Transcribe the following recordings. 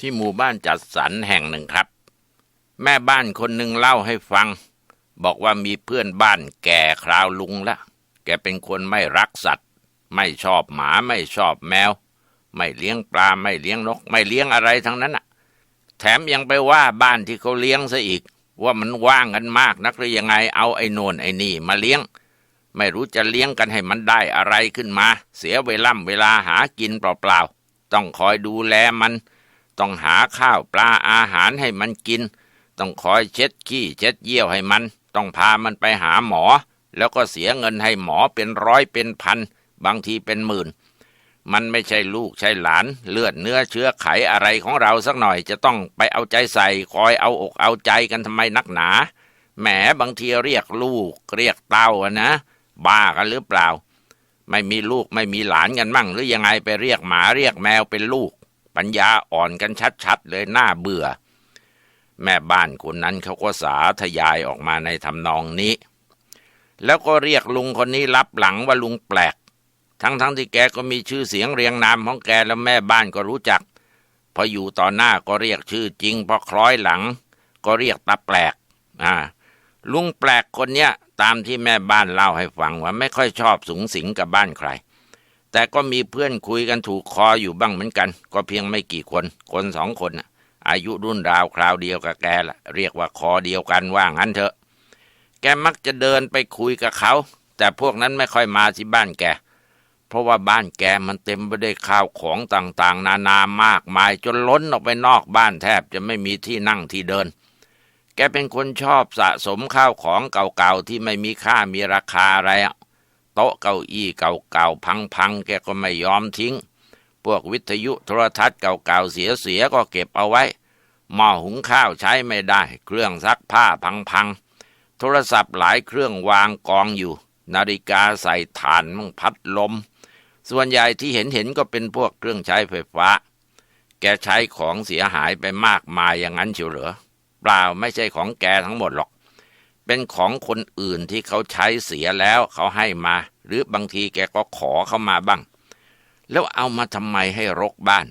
ที่หมู่บ้านจัดสรรแห่งหนึ่งครับ แม่บ้านคนหนึ่งเล่าให้ฟัง บอกว่ามีเพื่อนบ้านแก่คราวลุงละ แกเป็นคนไม่รักสัตว์ ไม่ชอบหมาไม่ชอบแมว ไม่เลี้ยงปลาไม่เลี้ยงนก ไม่เลี้ยงอะไรทั้งนั้นอะแถมยังไปว่าบ้านที่เขาเลี้ยงซะอีก ว่ามันว่างกันมากนักหรือยังไงเอาไอ้โนนไอ้นี่มาเลี้ยง ไม่รู้จะเลี้ยงกันให้มันได้อะไรขึ้นมา เสียเวล่ำเวลาหากินเปล่าๆต้องคอยดูแลมัน ต้องหาข้าวปลาอาหารให้มันกิน ต้องคอยเช็ดขี้เช็ดเยี่ยวให้มัน ต้องพามันไปหาหมอ แล้วก็เสียเงินให้หมอเป็นร้อยเป็นพัน บางทีเป็นหมื่น มันไม่ใช่ลูกใช่หลาน เลือดเนื้อเชื้อไขอะไรของเราสักหน่อย จะต้องไปเอาใจใส่คอยเอาอกเอาใจกันทำไมนักหนา แหมบางทีเรียกลูก เรียกเต้าอะนะ บ้ากันหรือเปล่า ไม่มีลูกไม่มีหลานกันมั่ง หรือยังไงไปเรียกหมาเรียกแมวเป็นลูก ปัญญาอ่อนกันชัดๆเลยน่าเบื่อ แม่บ้านคนนั้นเขาก็สาธยายออกมาในทำนองนี้ แล้วก็เรียกลุงคนนี้รับหลังว่าลุงแปลก ทั้งๆทที่แกก็มีชื่อเสียงเรียงนามของแกแล้วแม่บ้านก็รู้จัก พออยู่ต่อหน้าก็เรียกชื่อจริง พอคล้อยหลัง ก็เรียกตาแปลกอ่าลุงแปลกคนเนี้ยตามที่แม่บ้านเล่าให้ฟังว่าไม่ค่อยชอบสูงสิงกับบ้านใคร แต่ก็มีเพื่อนคุยกันถูกคออยู่บ้างเหมือนกัน ก็เพียงไม่กี่คน คนสองคนน่ะอายุรุ่นราวคราวเดียวกับแกละเรียกว่าคอเดียวกันว่างั้นเถอะ แกมักจะเดินไปคุยกับเขา แต่พวกนั้นไม่ค่อยมาที่บ้านแก เพราะว่าบ้านแกมันเต็มไปด้วยข้าวของต่างๆ นานามากมาย จนล้นออกไปนอกบ้านแทบจะไม่มีที่นั่งที่เดิน แกเป็นคนชอบสะสมข้าวของเก่าๆที่ไม่มีค่ามีราคาอะไรอะ ต๊ะเก้าอี้เก่าๆพังๆแกก็ไม่ยอมทิ้ง พวกวิทยุโทรทัศน์เก่าๆเสียๆก็เก็บเอาไว้ หม้อหุงข้าวใช้ไม่ได้ เครื่องซักผ้าพังๆ โทรศัพท์หลายเครื่องวางกองอยู่ นาฬิกาใส่ถ่านมังพัดลม ส่วนใหญ่ที่เห็นเห็นก็เป็นพวกเครื่องใช้ไฟฟ้า แกใช้ของเสียหายไปมากมายอย่างนั้นเชียวเหรอเปล่าไม่ใช่ของแกทั้งหมดหรอก เป็นของคนอื่นที่เขาใช้เสียแล้วเขาให้มา หรือบางทีแกก็ขอเข้ามาบ้าง แล้วเอามาทำไมให้รกบ้าน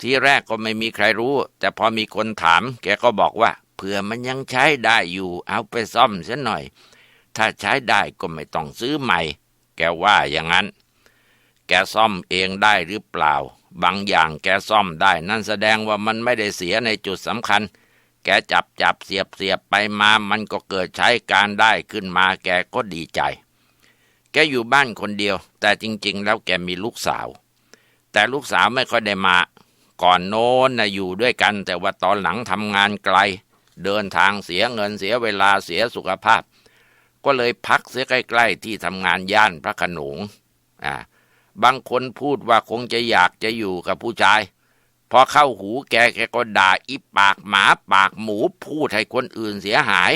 ทีแรกก็ไม่มีใครรู้ แต่พอมีคนถาม แกก็บอกว่าเผื่อมันยังใช้ได้อยู่ เอาไปซ่อมเสียหน่อย ถ้าใช้ได้ก็ไม่ต้องซื้อใหม่ แกว่าอย่างนั้น แกซ่อมเองได้หรือเปล่า บางอย่างแกซ่อมได้ นั่นแสดงว่ามันไม่ได้เสียในจุดสำคัญ แกจับจับเสียบเสียบไปมามันก็เกิดใช้การได้ขึ้นมาแกก็ดีใจ แกอยู่บ้านคนเดียว แต่จริง ๆ แล้วแกมีลูกสาว แต่ลูกสาวไม่ค่อยได้มา ก่อนโน้นนะอยู่ด้วยกัน แต่ว่าตอนหลังทำงานไกล เดินทางเสียเงินเสียเวลาเสียสุขภาพ ก็เลยพักเสียใกล้ ๆ ที่ทำงานย่านพระขนงอ่าบางคนพูดว่าคงจะอยากจะอยู่กับผู้ชาย พอเข้าหูแกแกก็ด่าอีปากหมาปากหมูพูดให้คนอื่นเสียหาย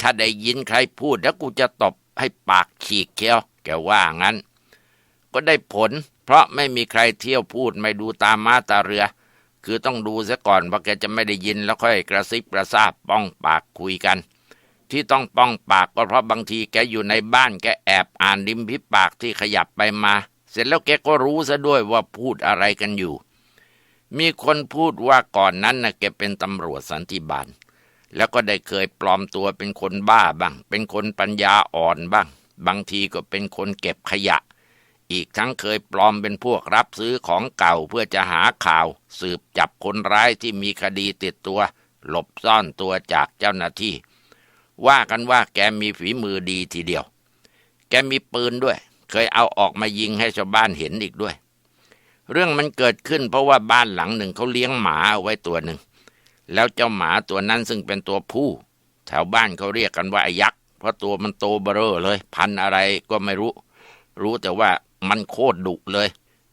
ถ้าได้ยินใครพูดแล้วกูจะตบให้ปากฉีกเคี้ยว แกว่างั้น ก็ได้ผล เพราะไม่มีใครเที่ยวพูดไม่ดูตามมาตาเรือ คือต้องดูซะก่อนว่าแกจะไม่ได้ยินแล้วค่อยกระซิบกระซาบป้องปากคุยกัน ที่ต้องป้องปากก็เพราะบางทีแกอยู่ในบ้านแกแอบอ่านริมพิปากที่ขยับไปมา เสร็จแล้วแกก็รู้ซะด้วยว่าพูดอะไรกันอยู่ มีคนพูดว่าก่อนนั้นนะแกเป็นตำรวจสันติบาล แล้วก็ได้เคยปลอมตัวเป็นคนบ้าบ้าง เป็นคนปัญญาอ่อนบ้าง บางทีก็เป็นคนเก็บขยะ อีกทั้งเคยปลอมเป็นพวกรับซื้อของเก่าเพื่อจะหาข่าว สืบจับคนร้ายที่มีคดีติดตัว หลบซ่อนตัวจากเจ้าหน้าที่ ว่ากันว่าแกมีฝีมือดีทีเดียว แกมีปืนด้วย เคยเอาออกมายิงให้ชาวบ้านเห็นอีกด้วย เรื่องมันเกิดขึ้นเพราะว่าบ้านหลังหนึ่งเขาเลี้ยงหมาเอาไว้ตัวหนึ่ง แล้วเจ้าหมาตัวนั้นซึ่งเป็นตัวผู้ แถวบ้านเขาเรียกกันว่าไอ้ยักษ์ เพราะตัวมันโตเบ้อเลย พันอะไรก็ไม่รู้ รู้แต่ว่ามันโคตรดุเลย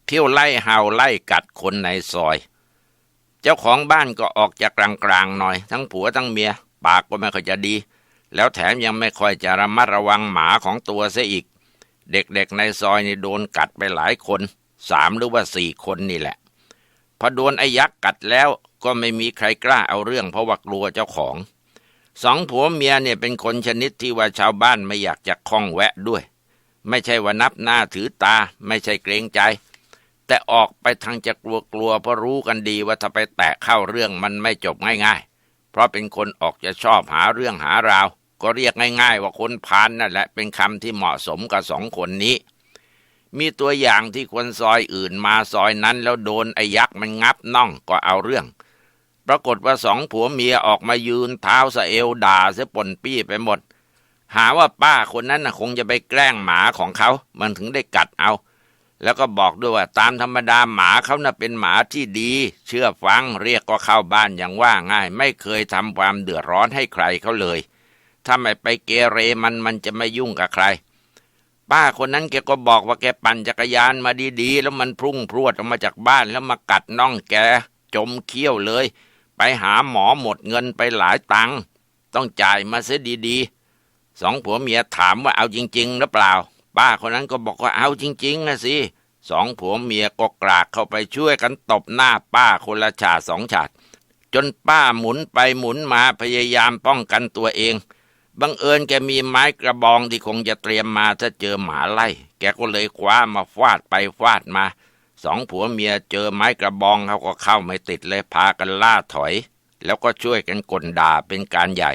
เที่ยวไล่เห่าไล่กัดคนในซอย เจ้าของบ้านก็ออกจากกลางๆหน่อย ทั้งผัวทั้งเมีย ปากก็ไม่ค่อยจะดี แล้วแถมยังไม่ค่อยจะระมัดระวังหมาของตัวเสียอีก เด็กๆในซอยนี่โดนกัดไปหลายคน สามหรือว่าสี่คนนี่แหละ พอโดนไอ้ยักษ์กัดแล้วก็ไม่มีใครกล้าเอาเรื่อง เพราะว่ากลัวเจ้าของ สองผัวเมียเนี่ยเป็นคนชนิดที่ว่าชาวบ้านไม่อยากจะคล้องแวะด้วย ไม่ใช่ว่านับหน้าถือตา ไม่ใช่เกรงใจ แต่ออกไปทางจะกลัวๆเพราะรู้กันดีว่าถ้าไปแตะเข้าเรื่องมันไม่จบง่ายๆ เพราะเป็นคนออกจะชอบหาเรื่องหาราว ก็เรียกง่าย ๆ ว่าคนพานนั่นแหละเป็นคำที่เหมาะสมกับสองคนนี้ มีตัวอย่างที่คนซอยอื่นมาซอยนั้นแล้วโดนไอ้ยักษ์มันงับน่องก็เอาเรื่อง ปรากฏว่าสองผัวเมียออกมายืนเท้าสะเอวด่าเสียปนปี้ไปหมด หาว่าป้าคนนั้นนะคงจะไปแกล้งหมาของเขา มันถึงได้กัดเอา แล้วก็บอกด้วยว่าตามธรรมดาหมาเขาน่ะเป็นหมาที่ดี เชื่อฟังเรียกก็เข้าบ้านอย่างว่าง่าย ไม่เคยทำความเดือดร้อนให้ใครเขาเลยถ้าไม่ไปเกเรมันมันจะไม่ยุ่งกับใคร ป้าคนนั้นแกก็บอกว่าแกปั่นจักรยานมาดีๆ แล้วมันพุ่งพรวดออกมาจากบ้านแล้วมากัดน่องแก จมเขี้ยวเลย ไปหาหมอหมดเงินไปหลายตังค์ต้องจ่ายมาเสียดีๆสองผัวเมียถามว่าเอาจริง ๆ หรือเปล่า ป้าคนนั้นก็บอกว่าเอาจริง ๆนะสิสองผัวเมียก็กรากเข้าไปช่วยกันตบหน้าป้าคนละฉาดสองฉาดจนป้าหมุนไปหมุนมาพยายามป้องกันตัวเอง บังเอิญแกมีไม้กระบองที่คงจะเตรียมมาถ้าเจอหมาไล่ แกก็เลยคว้ามาฟาดไปฟาดมา สองผัวเมียเจอไม้กระบองเขาก็เข้าไม่ติดเลยพากันล่าถอย แล้วก็ช่วยกันกลด่าเป็นการใหญ่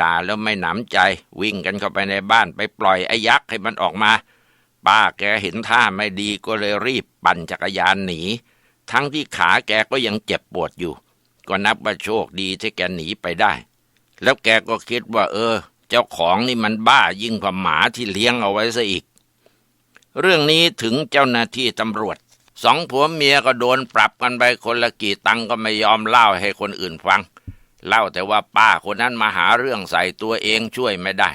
ด่าแล้วไม่หนำใจ วิ่งกันเข้าไปในบ้านไปปล่อยไอ้ยักษ์ให้มันออกมา ป้าแกเห็นท่าไม่ดีก็เลยรีบปั่นจักรยานหนี ทั้งที่ขาแกก็ยังเจ็บปวดอยู่ ก็นับว่าโชคดีที่แกหนีไปได้ แล้วแกก็คิดว่า เออ เจ้าของนี่มันบ้ายิ่งกว่าหมาที่เลี้ยงเอาไว้ซะอีก เรื่องนี้ถึงเจ้าหน้าที่ตำรวจสองผัวเมียก็โดนปรับกันไปคนละกี่ตังก็ไม่ยอมเล่าให้คนอื่นฟัง เล่าแต่ว่าป้าคนนั้นมาหาเรื่องใส่ตัวเองช่วยไม่ได้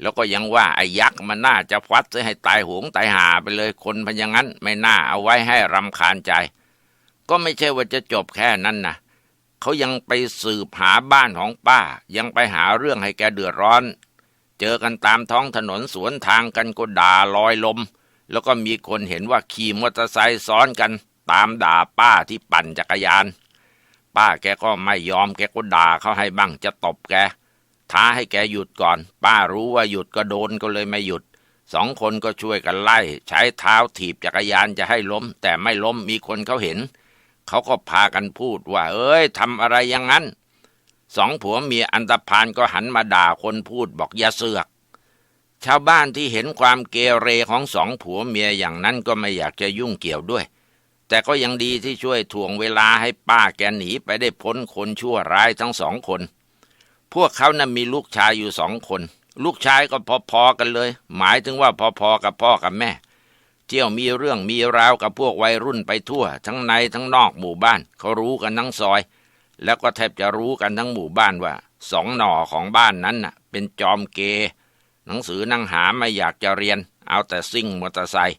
แล้วก็ยังว่าไอ้ยักษ์มันน่าจะฟัดให้ตายหงตายหาไปเลยคนพอย่างนั้นไม่น่าเอาไว้ให้รำคาญใจ ก็ไม่ใช่ว่าจะจบแค่นั้นนะ เขายังไปสืบหาบ้านของป้า ยังไปหาเรื่องให้แกเดือดร้อน เจอกันตามท้องถนนสวนทางกันก็ด่าลอยลม แล้วก็มีคนเห็นว่าขี่มอเตอร์ไซค์ซ้อนกันตามด่าป้าที่ปั่นจักรยาน ป้าแกก็ไม่ยอมแกก็ด่าเขาให้บ้างจะตบแก ท้าให้แกหยุดก่อน ป้ารู้ว่าหยุดก็โดนก็เลยไม่หยุดสองคนก็ช่วยกันไล่ ใช้เท้าถีบจักรยานจะให้ล้ม แต่ไม่ล้มมีคนเขาเห็น เขาก็พากันพูดว่า เอ้ยทำอะไรอย่างนั้น สองผัวเมียอันตพานก็หันมาด่าคนพูดบอกอย่าเสือก ชาวบ้านที่เห็นความเกเรของสองผัวเมียอย่างนั้นก็ไม่อยากจะยุ่งเกี่ยวด้วย แต่ก็ยังดีที่ช่วยถ่วงเวลาให้ป้าแกหนีไปได้พ้นคนชั่วร้ายทั้งสองคน พวกเขานั้นมีลูกชายอยู่สองคน ลูกชายก็พอๆกันเลย หมายถึงว่าพอๆกับพ่อกับแม่ เที่ยวมีเรื่องมีราวกับพวกวัยรุ่นไปทั่ว ทั้งในทั้งนอกหมู่บ้าน เขารู้กันทั้งซอย แล้วก็แทบจะรู้กันทั้งหมู่บ้านว่าสองหน่อของบ้านนั้นน่ะ เป็นจอมเก หนังสือนั่งหาไม่อยากจะเรียน เอาแต่ซิ่งมอเตอร์ไซค์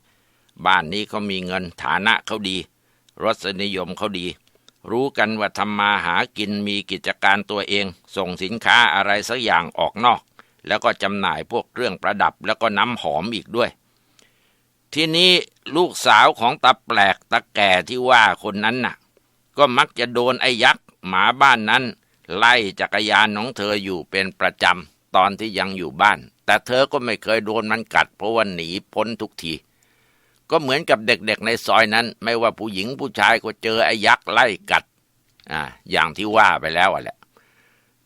บ้านนี้เขามีเงินฐานะเขาดี รสนิยมเขาดี รู้กันว่าทำมาหากินมีกิจการตัวเอง ส่งสินค้าอะไรสักอย่างออกนอก แล้วก็จำหน่ายพวกเครื่องประดับแล้วก็น้ำหอมอีกด้วย ทีนี้ลูกสาวของตาแปลกตาแก่ที่ว่าคนนั้นน่ะ ก็มักจะโดนไอ้ยักษ์หมาบ้านนั้น ไล่จักรยานของเธออยู่เป็นประจำตอนที่ยังอยู่บ้าน แต่เธอก็ไม่เคยโดนมันกัด เพราะว่าหนีพ้นทุกที ก็เหมือนกับเด็กๆในซอยนั้น ไม่ว่าผู้หญิงผู้ชายก็เจอไอ้ยักษ์ไล่กัดอ่าอย่างที่ว่าไปแล้วอะแหละ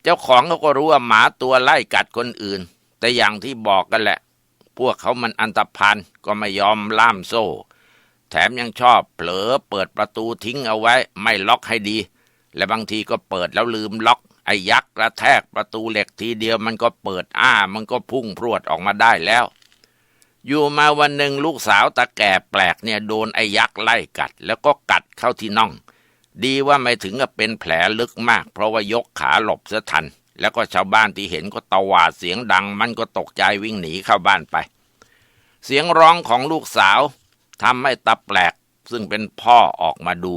เจ้าของเขาก็รู้ว่าหมาตัวไล่กัดคนอื่น แต่อย่างที่บอกกันแหละ พวกเขามันอันตรพันก็ไม่ยอมล่ามโซ่ แถมยังชอบเผลอเปิดประตูทิ้งเอาไว้ ไม่ล็อกให้ดี และบางทีก็เปิดแล้วลืมล็อก ไอ้ยักษ์กระแทกประตูเหล็กทีเดียวมันก็เปิดอ้ามันก็พุ่งพรวดออกมาได้แล้ว อยู่มาวันหนึ่งลูกสาวตาแก่แปลกเนี่ยโดนไอ้ยักษ์ไล่กัด แล้วก็กัดเข้าที่น่อง ดีว่าไม่ถึงกับเป็นแผลลึกมาก เพราะว่ายกขาหลบเสียทัน แล้วก็ชาวบ้านที่เห็นก็ตะหวาดเสียงดัง มันก็ตกใจวิ่งหนีเข้าบ้านไป เสียงร้องของลูกสาวทำให้ตาแปลก ซึ่งเป็นพ่อออกมาดู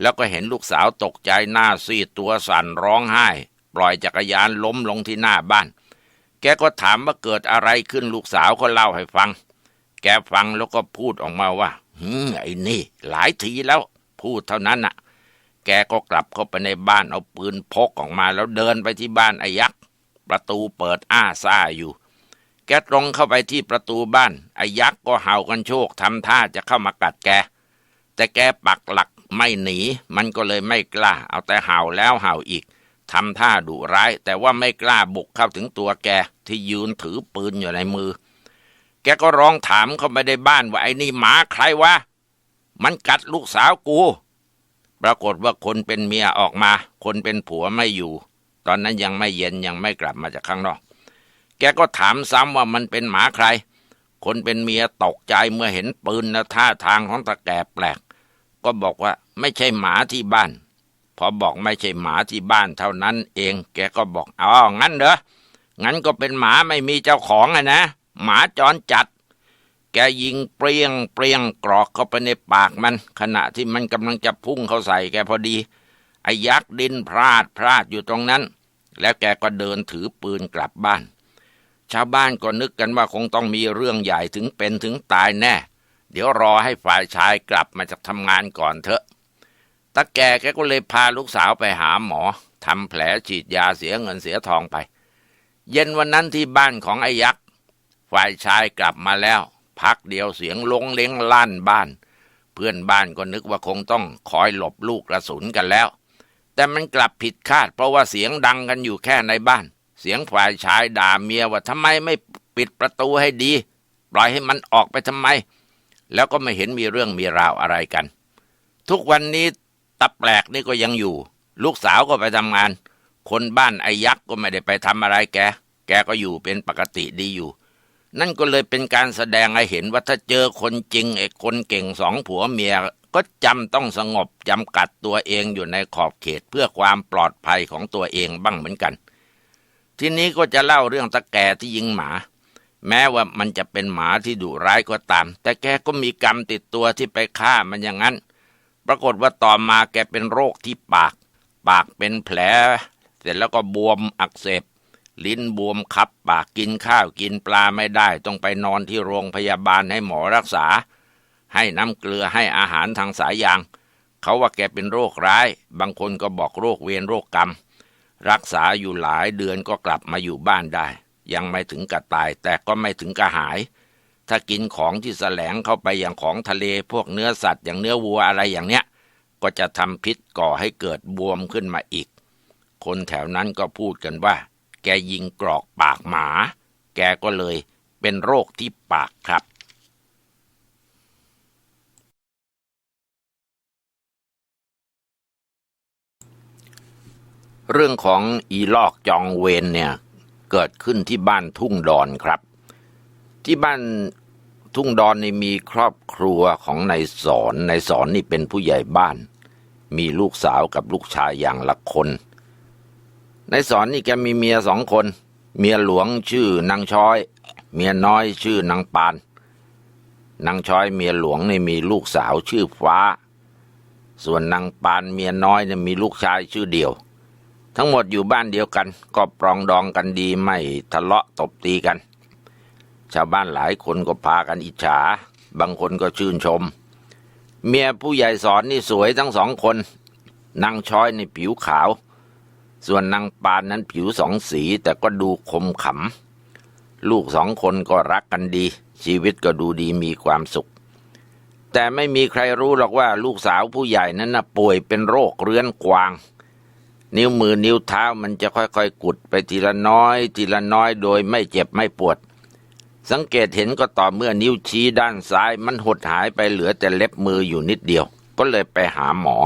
แล้วก็เห็นลูกสาวตกใจหน้าซีดตัวสั่นร้องไห้ ปล่อยจักรยานล้มลงที่หน้าบ้าน แกก็ถามว่าเกิดอะไรขึ้นลูกสาวก็เล่าให้ฟัง แกฟังแล้วก็พูดออกมาว่าไอ้นี่ หลายทีแล้ว พูดเท่านั้นน่ะ แกก็กลับเข้าไปในบ้านเอาปืนพกออกมาแล้วเดินไปที่บ้านไอ้ยักษ์ประตูเปิดอ้าซ่าอยู่ แกตรงเข้าไปที่ประตูบ้านไอ้ยักษ์ก็เห่ากันโชคทำท่าจะเข้ามากัดแก แต่แกปักหลักไม่หนี มันก็เลยไม่กล้า เอาแต่เห่าแล้วเห่าอีกทำท่าดุร้าย แต่ว่าไม่กล้าบุกเข้าถึงตัวแกที่ยืนถือปืนอยู่ในมือ แกก็ร้องถามเข้าไปในบ้านว่าไอ้นี่หมาใครวะมันกัดลูกสาวกู ปรากฏว่าคนเป็นเมียออกมา คนเป็นผัวไม่อยู่ ตอนนั้นยังไม่เย็นยังไม่กลับมาจากข้างนอก แกก็ถามซ้ำว่ามันเป็นหมาใคร คนเป็นเมียตกใจเมื่อเห็นปืนและท่าทางของตะแกแปลก ก็บอกว่าไม่ใช่หมาที่บ้าน พอบอกไม่ใช่หมาที่บ้านเท่านั้นเอง แกก็บอกอ๋องั้นเหรองั้นก็เป็นหมาไม่มีเจ้าของอะนะ หมาจรจัด กยิงเปรียงเปรียงกรอกเข้าไปในปากมัน ขณะที่มันกำลังจะพุ่งเข้าใส่แกพอดี ไอ้ยักษ์ดินพลาดพลาดอยู่ตรงนั้น แล้วแกก็เดินถือปืนกลับบ้าน ชาวบ้านก็นึกกันว่าคงต้องมีเรื่องใหญ่ถึงเป็นถึงตายแน่ เดี๋ยวรอให้ฝ่ายชายกลับมาจากทำงานก่อนเถอะตาแกแกก็เลยพาลูกสาวไปหาหมอทำแผลฉีดยาเสียเงินเสียทองไป เย็นวันนั้นที่บ้านของไอ้ยักษ์ฝ่ายชายกลับมาแล้ว พักเดียวเสียงลงเล้งลั่นบ้าน เพื่อนบ้านก็นึกว่าคงต้องคอยหลบลูกกระสุนกันแล้ว แต่มันกลับผิดคาด เพราะว่าเสียงดังกันอยู่แค่ในบ้าน เสียงฝ่ายชายด่าเมียว่าทำไมไม่ปิดประตูให้ดี ปล่อยให้มันออกไปทำไม แล้วก็ไม่เห็นมีเรื่องมีราวอะไรกัน ทุกวันนี้ตาแปลกนี่ก็ยังอยู่ ลูกสาวก็ไปทำงาน คนบ้านไอ้ยักษ์ก็ไม่ได้ไปทำอะไรแก แกก็อยู่เป็นปกติดีอยู่ นั่นก็เลยเป็นการแสดงให้เห็นว่าถ้าเจอคนจริงไอ้คนเก่งสองผัวเมีย ก็จำต้องสงบจำกัดตัวเองอยู่ในขอบเขตเพื่อความปลอดภัยของตัวเองบ้างเหมือนกัน ทีนี้ก็จะเล่าเรื่องตะแก่ที่ยิงหมา แม้ว่ามันจะเป็นหมาที่ดุร้ายก็ตาม แต่แกก็มีกรรมติดตัวที่ไปฆ่ามันอย่างนั้น ปรากฏว่าต่อมาแกเป็นโรคที่ปาก ปากเป็นแผล เสร็จแล้วก็บวมอักเสบ ลิ้นบวมคับปากกินข้าวกินปลาไม่ได้ ต้องไปนอนที่โรงพยาบาลให้หมอรักษา ให้น้ำเกลือให้อาหารทางสายยาง เขาว่าแกเป็นโรคร้าย บางคนก็บอกโรคเวรโรคกรรม รักษาอยู่หลายเดือนก็กลับมาอยู่บ้านได้ ยังไม่ถึงกับตายแต่ก็ไม่ถึงกับหาย ถ้ากินของที่แสลงเข้าไปอย่างของทะเลพวกเนื้อสัตว์อย่างเนื้อวัวอะไรอย่างเนี้ย ก็จะทำพิษก่อให้เกิดบวมขึ้นมาอีก คนแถวนั้นก็พูดกันว่า แกยิงกรอกปากหมา แกก็เลยเป็นโรคที่ปากครับเรื่องของอีลอกจองเวนเนี่ยเกิดขึ้นที่บ้านทุ่งดอนครับ ที่บ้านทุ่งดอนนี่มีครอบครัวของนายสอนนายสอนนี่เป็นผู้ใหญ่บ้าน มีลูกสาวกับลูกชายอย่างละคน นายสอนนี่แกมีเมียสองคน เมียหลวงชื่อนางช้อย เมียน้อยชื่อนางปาน นางช้อยเมียหลวงนี่มีลูกสาวชื่อฟ้า ส่วนนางปานเมียน้อยเนี่ยมีลูกชายชื่อเดียว ทั้งหมดอยู่บ้านเดียวกัน ก็ปรองดองกันดีไม่ทะเลาะตบตีกัน ชาวบ้านหลายคนก็พากันอิจฉา บางคนก็ชื่นชม เมียผู้ใหญ่สอนนี่สวยทั้งสองคนนางช้อยในผิวขาว ส่วนนางปานนั้นผิวสองสีแต่ก็ดูคมขำ ลูกสองคนก็รักกันดี ชีวิตก็ดูดีมีความสุข แต่ไม่มีใครรู้หรอกว่าลูกสาวผู้ใหญ่นั้นนะป่วยเป็นโรคเรื้อนกวาง นิ้วมือนิ้วเท้ามันจะค่อยๆ กุดไปทีละน้อย ทีละน้อยโดยไม่เจ็บไม่ปวด สังเกตเห็นก็ต่อเมื่อนิ้วชี้ด้านซ้าย มันหดหายไปเหลือแต่เล็บมืออยู่นิดเดียว ก็เลยไปหาหมอ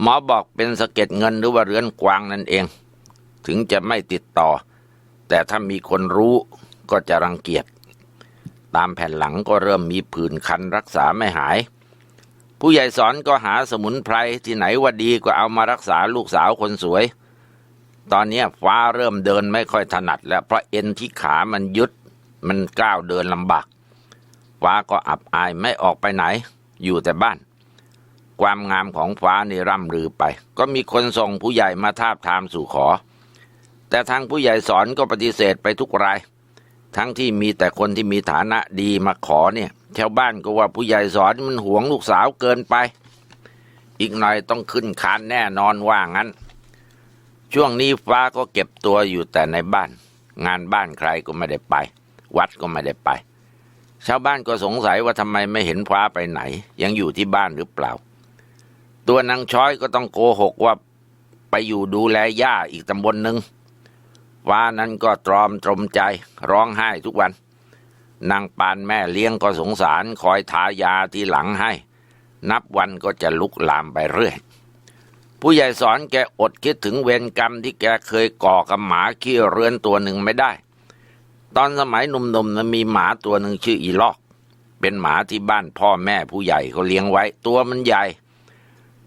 หมอบอกเป็นสะเก็ดเงินหรือว่าเรื้อนกวางนั่นเอง ถึงจะไม่ติดต่อ แต่ถ้ามีคนรู้ก็จะรังเกียจตามแผ่นหลังก็เริ่มมีผื่นคันรักษาไม่หาย ผู้ใหญ่สอนก็หาสมุนไพรที่ไหนว่าดีก็เอามารักษาลูกสาวคนสวย ตอนนี้ฟ้าเริ่มเดินไม่ค่อยถนัด แล้วเพราะเอ็นที่ขามันยึดมันก้าวเดินลำบาก ฟ้าก็อับอายไม่ออกไปไหน อยู่แต่บ้าน ความงามของฟ้านี่ร่ำลือไป ก็มีคนส่งผู้ใหญ่มาทาบทามสู่ขอ แต่ทางผู้ใหญ่สอนก็ปฏิเสธไปทุกราย ทั้งที่มีแต่คนที่มีฐานะดีมาขอเนี่ยชาวบ้านก็ว่าผู้ใหญ่สอนมันหวงลูกสาวเกินไป อีกหน่อยต้องขึ้นคานแน่นอนว่างั้น ช่วงนี้ฟ้าก็เก็บตัวอยู่แต่ในบ้าน งานบ้านใครก็ไม่ได้ไป วัดก็ไม่ได้ไป ชาวบ้านก็สงสัยว่าทำไมไม่เห็นฟ้าไปไหน ยังอยู่ที่บ้านหรือเปล่า ตัวนางช้อยก็ต้องโกหกว่าไปอยู่ดูแลย่าอีกตำบลหนึ่งฟ้านั้นก็ตรอมตรมใจร้องไห้ทุกวัน นางปานแม่เลี้ยงก็สงสารคอยทายาที่หลังให้ นับวันก็จะลุกลามไปเรื่อย ผู้ใหญ่สอนแกอดคิดถึงเวรกรรมที่แกเคยก่อกับหมาขี้เรือนตัวหนึ่งไม่ได้ ตอนสมัยหนุ่มๆนะมีหมาตัวหนึ่งชื่ออีลอก เป็นหมาที่บ้านพ่อแม่ผู้ใหญ่เขาเลี้ยงไว้ ตัวมันใหญ่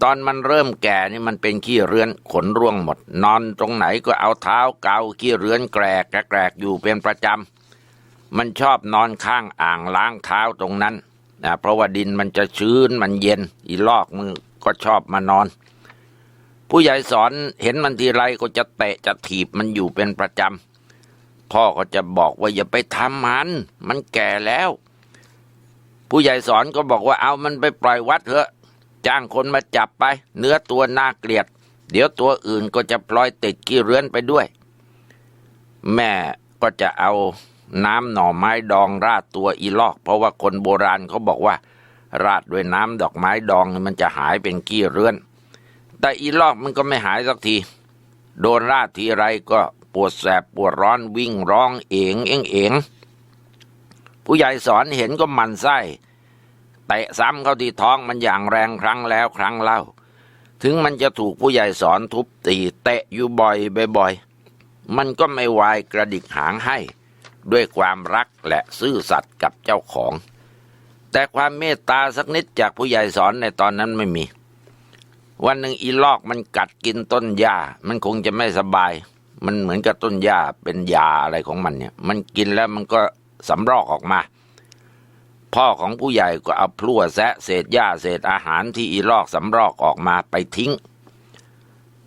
ตอนมันเริ่มแก่นี่มันเป็นขี้เรือนขนร่วงหมด นอนตรงไหนก็เอาเท้าเกาขี้เรือนแกรกแกรกอยู่เป็นประจำมันชอบนอนข้างอ่างล้างเท้าตรงนั้นนะเพราะว่าดินมันจะชื้นมันเย็น อีลอกมันก็ชอบมานอน ผู้ใหญ่สอนเห็นมันทีไรก็จะเตะจะถีบมันอยู่เป็นประจำพ่อก็จะบอกว่าอย่าไปทำมัน มันแก่แล้ว ผู้ใหญ่สอนก็บอกว่าเอามันไปปล่อยวัดเถอะ จ้างคนมาจับไป เนื้อตัวน่าเกลียด เดี๋ยวตัวอื่นก็จะพลอยติดกี้เรือนไปด้วย แม่ก็จะเอาน้ำหน่อไม้ดองราดตัวอีลอก เพราะว่าคนโบราณเขาบอกว่า ราดด้วยน้ำดอกไม้ดองมันจะหายเป็นกี้เรือน แต่อีลอกมันก็ไม่หายสักที โดนราดทีไรก็ปวดแสบปวดร้อนวิ่งร้องเองเองเองผู้ใหญ่สอนเห็นก็มันไส้ ตะซ้ำเข้าที่ท้องมันอย่างแรงครั้งแล้วครั้งเล่า ถึงมันจะถูกผู้ใหญ่สอนทุบตีเตะอยู่บ่อยบ่อยๆมันก็ไม่วายกระดิกหางให้ ด้วยความรักและซื่อสัตย์กับเจ้าของ แต่ความเมตตาสักนิดจากผู้ใหญ่สอนในตอนนั้นไม่มี วันหนึ่งอีลอกมันกัดกินต้นหญ้า มันคงจะไม่สบาย มันเหมือนกับต้นหญ้าเป็นยาอะไรของมันเนี่ย มันกินแล้วมันก็สำรอกออกมา พ่อของผู้ใหญ่ก็เอาพลั่วแซะเศษหญ้าเศษอาหารที่อีลอกสำรอกออกมาไปทิ้ง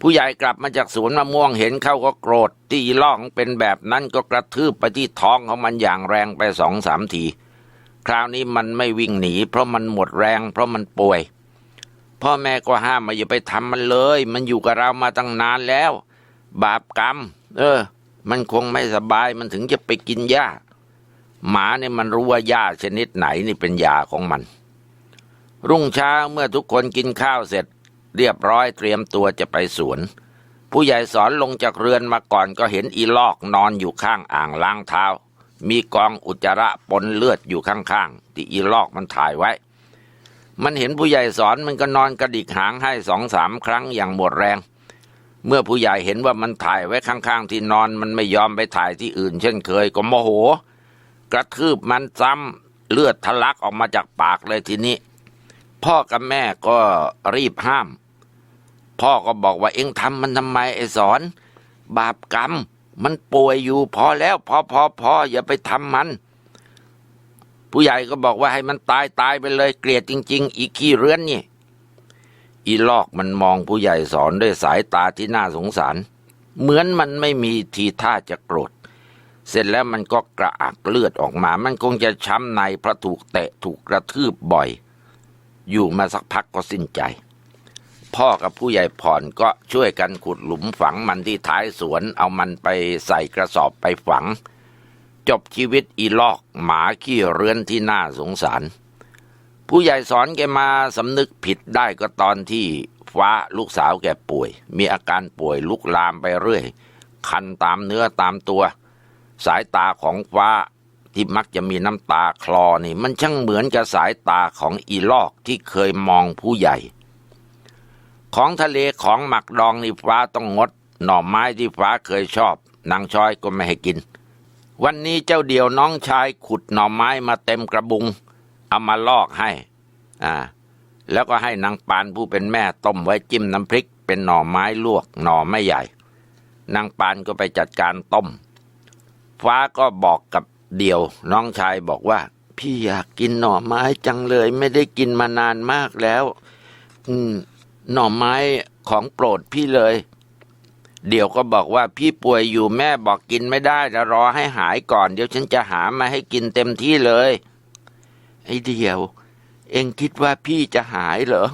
ผู้ใหญ่กลับมาจากสวนมะม่วงเห็นเขาก็โกรธที่อีลอกเป็นแบบนั้นก็กระทืบไปที่ท้องของมันอย่างแรงไปสองสามที คราวนี้มันไม่วิ่งหนี เพราะมันหมดแรงเพราะมันป่วย พ่อแม่ก็ห้ามมาอย่าไปทำมันเลย มันอยู่กับเรามาตั้งนานแล้ว บาปกรรม เออ มันคงไม่สบายมันถึงจะไปกินหญ้า หมาเนี่ยมันรู้ว่าหญ้าชนิดไหนนี่เป็นยาของมัน รุ่งเช้าเมื่อทุกคนกินข้าวเสร็จ เรียบร้อยเตรียมตัวจะไปสวน ผู้ใหญ่สอนลงจากเรือนมาก่อนก็เห็นอีลอกนอนอยู่ข้างอ่างล้างเท้า มีกองอุจจาระปนเลือดอยู่ข้างๆที่อีลอกมันถ่ายไว้ มันเห็นผู้ใหญ่สอนมันก็นอนกระดิกหางให้สองสามครั้งอย่างหมดแรงเมื่อผู้ใหญ่เห็นว่ามันถ่ายไว้ข้างๆ ที่นอนมันไม่ยอมไปถ่ายที่อื่น เช่นเคยก็โมโห ระทืบมันซ้ำเลือดทะลักออกมาจากปากเลยทีนี้ พ่อกับแม่ก็รีบห้าม พ่อก็บอกว่าเอ็งทำมันทำไมไอ้สอน บาปกรรม มันป่วยอยู่พอแล้วพอพอพออย่าไปทำมัน ผู้ใหญ่ก็บอกว่าให้มันตายตายไปเลยเกลียดจริง ๆ อีกขี้เรือนนี่อีลอกมันมองผู้ใหญ่สอนด้วยสายตาที่น่าสงสาร เหมือนมันไม่มีทีท่าจะโกรธ เสร็จแล้วมันก็กระอักเลือดออกมา มันคงจะช้ำในเพราะถูกเตะถูกกระทืบบ่อย อยู่มาสักพักก็สิ้นใจ พ่อกับผู้ใหญ่ผ่อนก็ช่วยกันขุดหลุมฝังมันที่ท้ายสวน เอามันไปใส่กระสอบไปฝัง จบชีวิตอีลอกหมาขี้เรือนที่น่าสงสาร ผู้ใหญ่สอนแกมาสำนึกผิดได้ก็ตอนที่ฟ้าลูกสาวแกป่วย มีอาการป่วยลุกลามไปเรื่อย คันตามเนื้อตามตัว สายตาของฟ้าที่มักจะมีน้ำตาคลอนี่ มันช่างเหมือนกับสายตาของอีลอกที่เคยมองผู้ใหญ่ ของทะเลของหมักดองนี่ฟ้าต้องงด หน่อไม้ที่ฟ้าเคยชอบ นางช้อยก็ไม่ให้กิน วันนี้เจ้าเดียวน้องชายขุดหน่อไม้มาเต็มกระบุง เอามาลอกให้ อ่า แล้วก็ให้นางปานผู้เป็นแม่ต้มไว้จิ้มน้ำพริก เป็นหน่อไม้ลวกหน่อไม่ใหญ่ นางปานก็ไปจัดการต้ม ฟ้าก็บอกกับเดียว น้องชายบอกว่า พี่อยากกินหน่อไม้จังเลย ไม่ได้กินมานานมากแล้ว อืม หน่อไม้ของโปรดพี่เลย เดี๋ยวก็บอกว่าพี่ป่วยอยู่แม่บอกกินไม่ได้จะรอให้หายก่อน เดี๋ยวฉันจะหามาให้กินเต็มที่เลย ไอ้เดียว เอ็งคิดว่าพี่จะหายเหรอ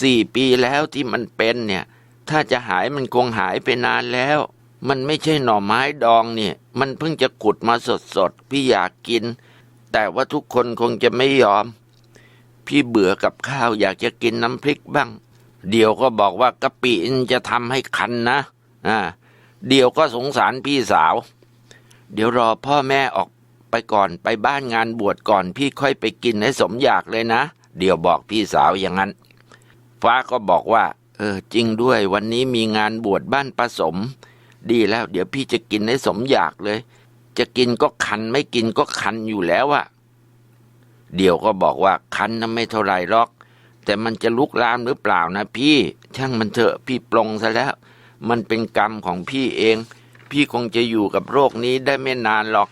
สี่ปีแล้วที่มันเป็นเนี่ย ถ้าจะหายมันคงหายไปนานแล้ว มันไม่ใช่หน่อไม้ดองเนี่ย มันเพิ่งจะขุดมาสดๆ พี่อยากกิน แต่ว่าทุกคนคงจะไม่ยอม พี่เบื่อกับข้าวอยากจะกินน้ำพริกบ้าง เดี๋ยวก็บอกว่ากะปิจะทำให้คันนะ อ่า เดี๋ยวก็สงสารพี่สาว เดี๋ยวรอพ่อแม่ออกไปก่อนไปบ้านงานบวชก่อน พี่ค่อยไปกินให้สมอยากเลยนะ เดี๋ยวบอกพี่สาวอย่างนั้น ฟ้าก็บอกว่า เออ จริงด้วยวันนี้มีงานบวชบ้านประสม ดีแล้ว เดี๋ยวพี่จะกินให้สมอยากเลย จะกินก็คันไม่กินก็คันอยู่แล้วอะเดี๋ยวก็บอกว่าคันนะไม่เท่าไรหรอก แต่มันจะลุกลามหรือเปล่านะ พี่ช่างมันเถอะพี่ปลงซะแล้ว มันเป็นกรรมของพี่เอง พี่คงจะอยู่กับโรคนี้ได้ไม่นานหรอก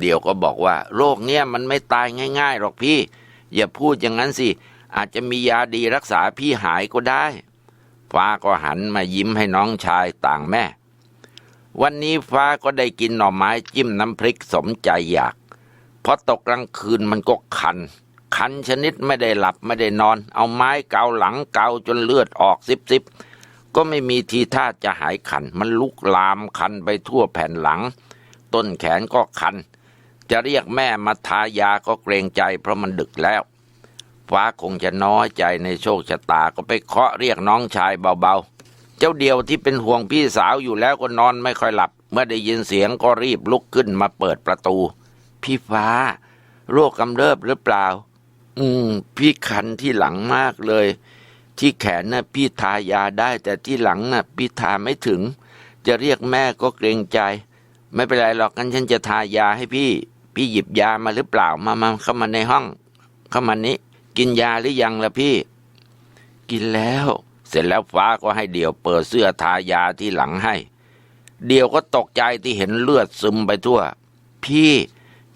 เดี๋ยวก็บอกว่า โรคเนี้ยมันไม่ตายง่าย ๆ หรอกพี่ อย่าพูดอย่างนั้นสิอาจจะมียาดีรักษาพี่หายก็ได้ ฟ้าก็หันมายิ้มให้น้องชายต่างแม่ วันนี้ฟ้าก็ได้กินหน่อไม้จิ้มน้ำพริกสมใจอยาก พอตกกลางคืนมันก็คัน คันชนิดไม่ได้หลับไม่ได้นอน เอาไม้เกาหลังเกาจนเลือดออกซิบซิบก็ไม่มีทีท่าจะหายคัน มันลุกลามคันไปทั่วแผ่นหลัง ต้นแขนก็คัน จะเรียกแม่มาทายาก็เกรงใจเพราะมันดึกแล้ว ฟ้าคงจะน้อยใจในโชคชะตาก็ไปเคาะเรียกน้องชายเบาๆ เจ้าเดียวที่เป็นห่วงพี่สาวอยู่แล้วก็นอนไม่ค่อยหลับ เมื่อได้ยินเสียงก็รีบลุกขึ้นมาเปิดประตู พี่ฟ้า โรคกำเริบหรือเปล่า อืม พี่คันที่หลังมากเลย ที่แขนน่ะพี่ทายาได้ แต่ที่หลังน่ะพี่ทาไม่ถึง จะเรียกแม่ก็เกรงใจ ไม่เป็นไรหรอกงั้นฉันจะทายาให้พี่ พี่หยิบยามาหรือเปล่ามามาเข้ามาในห้อง เข้ามานี้ กินยาหรือยังล่ะพี่ กินแล้ว เสร็จแล้วฟ้าก็ให้เดี่ยวเปิดเสื้อทายาที่หลังให้ เดี่ยวก็ตกใจที่เห็นเลือดซึมไปทั่ว พี่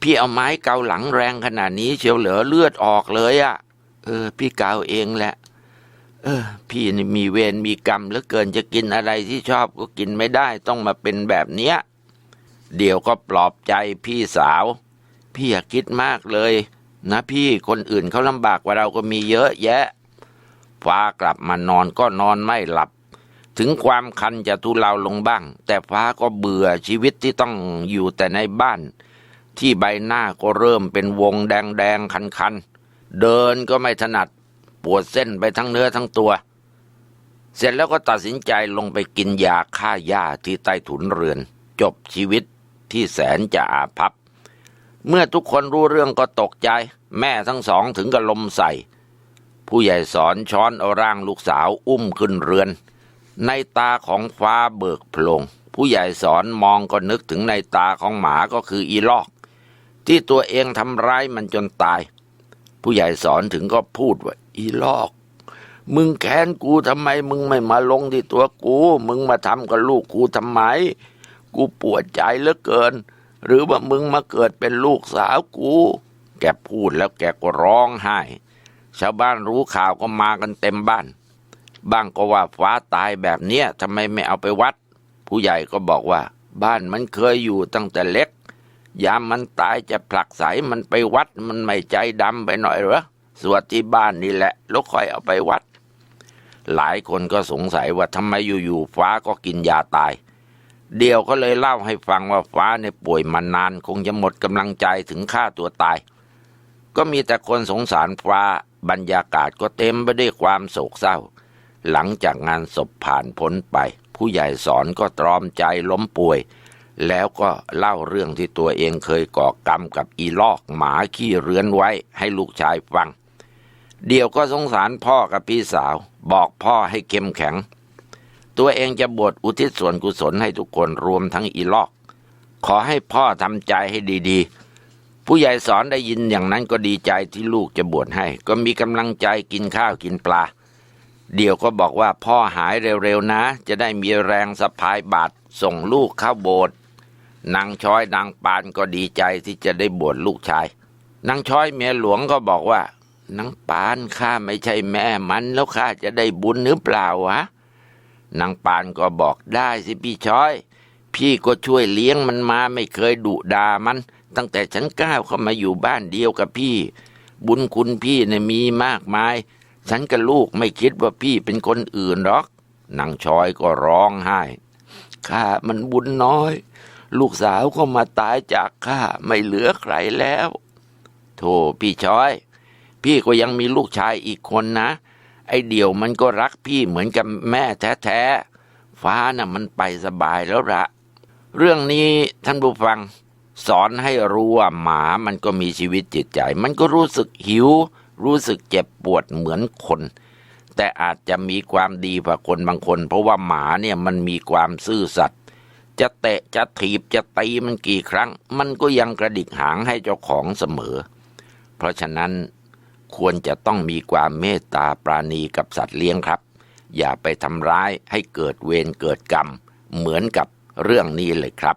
พี่เอาไม้เกาหลังแรงขนาดนี้เชียวเหลือเลือดออกเลยอะ่ะ เออ พี่เกาเองแหละ เออ พี่นี่มีเวรมีกรรมเหลือเกินจะกินอะไรที่ชอบก็กินไม่ได้ต้องมาเป็นแบบเนี้ย เดี๋ยวก็ปลอบใจพี่สาว พี่อย่าคิดมากเลย นะพี่คนอื่นเขาลำบากกว่าเราก็มีเยอะแยะ ฟ้ากลับมานอนก็นอนไม่หลับ ถึงความคันจะทุเลาลงบ้าง แต่ฟ้าก็เบื่อชีวิตที่ต้องอยู่แต่ในบ้าน ที่ใบหน้าก็เริ่มเป็นวงแดงแดงคันคันๆเดินก็ไม่ถนัดปวดเส้นไปทั้งเนื้อทั้งตัว เสร็จแล้วก็ตัดสินใจลงไปกินยาฆ่าหญ้าที่ใต้ถุนเรือน จบชีวิตที่แสนจะอาภัพ เมื่อทุกคนรู้เรื่องก็ตกใจ แม่ทั้งสองถึงกับลมใส่ ผู้ใหญ่สอนช้อนเอาร่างลูกสาวอุ้มขึ้นเรือน ในตาของฟ้าเบิกโพลง ผู้ใหญ่สอนมองก็นึกถึงในตาของหมาก็คืออีลอก ที่ตัวเองทำร้ายมันจนตาย ผู้ใหญ่สอนถึงก็พูดว่า อีลอก มึงแค้นกูทำไม มึงไม่มาลงที่ตัวกู มึงมาทำกับลูกกูทำไม กูปวดใจเหลือเกิน หรือว่ามึงมาเกิดเป็นลูกสาวกู แกพูดแล้วแกก็ร้องไห้ ชาวบ้านรู้ข่าวก็มากันเต็มบ้าน บ้างก็ว่าฟ้าตายแบบเนี้ยทำไมไม่เอาไปวัด ผู้ใหญ่ก็บอกว่า บ้านมันเคยอยู่ตั้งแต่เล็ก ยามมันตายจะผลักใสมันไปวัดมันไม่ใจดำไปหน่อยเหรอสวดที่บ้านนี่แหละแล้วค่อยเอาไปวัด หลายคนก็สงสัยว่าทำไมอยู่ๆฟ้าก็กินยาตาย เดียวก็เลยเล่าให้ฟังว่าฟ้าเนี่ยป่วยมานาน คงจะหมดกำลังใจถึงฆ่าตัวตาย ก็มีแต่คนสงสารฟ้า บรรยากาศก็เต็มไปด้วยความโศกเศร้า หลังจากงานศพผ่านพ้นไป ผู้ใหญ่สอนก็ตรอมใจล้มป่วย แล้วก็เล่าเรื่องที่ตัวเองเคยก่อกรรมกับอีลอกหมาขี้เรือนไว้ให้ลูกชายฟัง เดี่ยวก็สงสารพ่อกับพี่สาว บอกพ่อให้เข้มแข็ง ตัวเองจะบวชอุทิศส่วนกุศลให้ทุกคนรวมทั้งอีลอก ขอให้พ่อทำใจให้ดีๆ ผู้ใหญ่สอนได้ยินอย่างนั้นก็ดีใจที่ลูกจะบวชให้ ก็มีกำลังใจกินข้าวกินปลา เดี่ยวก็บอกว่าพ่อหายเร็วๆนะ จะได้มีแรงสะพายบาตรส่งลูกเข้าโบสถ์นางช้อยนางปานก็ดีใจที่จะได้บวชลูกชายนางช้อยเมียหลวงก็บอกว่านางปานข้าไม่ใช่แม่มันแล้วข้าจะได้บุญหรือเปล่าวะนางปานก็บอกได้สิพี่ช้อย พี่ก็ช่วยเลี้ยงมันมาไม่เคยดุด่ามัน ตั้งแต่ฉันก้าวเข้ามาอยู่บ้านเดียวกับพี่ บุญคุณพี่เนี่ยมีมากมาย ฉันกับลูกไม่คิดว่าพี่เป็นคนอื่นหรอกนางชอยก็ร้องไห้ข้ามันบุญน้อย ลูกสาวก็มาตายจากข้าไม่เหลือใครแล้วโธ่พี่ชอย พี่ก็ยังมีลูกชายอีกคนนะ ไอเดี่ยวมันก็รักพี่เหมือนกับแม่แท้ๆฟ้าน่ะมันไปสบายแล้วละเรื่องนี้ท่านผู้ฟัง สอนให้รู้ว่าหมามันก็มีชีวิตจิตใจ มันก็รู้สึกหิว รู้สึกเจ็บปวดเหมือนคน แต่อาจจะมีความดีกว่าคนบางคน เพราะว่าหมาเนี่ยมันมีความซื่อสัตย์จะเตะจะถีบจะตีมันกี่ครั้ง มันก็ยังกระดิกหางให้เจ้าของเสมอ เพราะฉะนั้นควรจะต้องมีความเมตตาปราณีกับสัตว์เลี้ยงครับ อย่าไปทำร้ายให้เกิดเวรเกิดกรรม เหมือนกับเรื่องนี้เลยครับ